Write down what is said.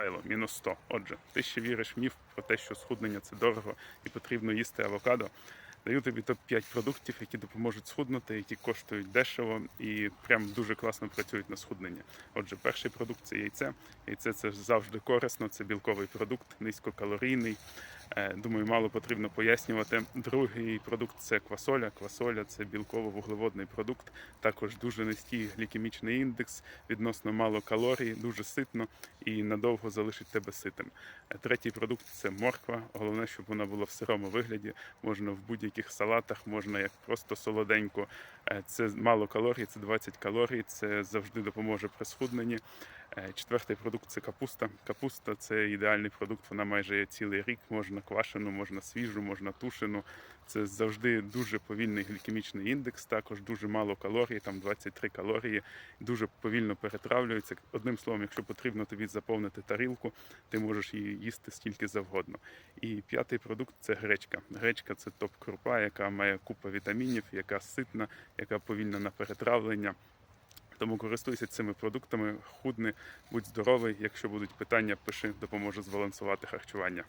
Михайло, мінус 100. Отже, ти ще віриш в міф про те, що схуднення це дорого і потрібно їсти авокадо. Даю тобі топ-5 продуктів, які допоможуть схуднути, які коштують дешево і прям дуже класно працюють на схуднення. Отже, перший продукт це яйце. Яйце це завжди корисно, це білковий продукт, низькокалорійний. Е, Думаю, мало потрібно пояснювати. Другий продукт це квасоля. Квасоля це білково-вуглеводний продукт, також дуже низький глікемічний індекс, відносно мало калорій, дуже ситно і надовго залишить тебе ситим. Е, Третій продукт це морква. Головне, щоб вона була в сирому вигляді. Можна в будь-яких салатах, можна як просто солоденько. Е, Це мало калорій, це 20 калорій. Це завжди допоможе при схудненні. Е, Четвертий продукт це капуста. Капуста це ідеальний продукт. Вона майже є цілий рік. Можна квашену, можна свіжу, можна тушену. Це завжди дуже повільний глікемічний індекс. Також дуже мало калорій, там 23 калорії. Дуже повільно перетравлюється. Одним словом, якщо потрібно тобі заповнити тарілку, ти можеш її їсти стільки завгодно. І п'ятий продукт це гречка. Гречка це топ-крупа, яка має купу вітамінів, яка ситна, яка повільна на перетравлення. Тому користуйся цими продуктами, худни, будь здоровий. Якщо будуть питання, пиши, допоможу збалансувати харчування.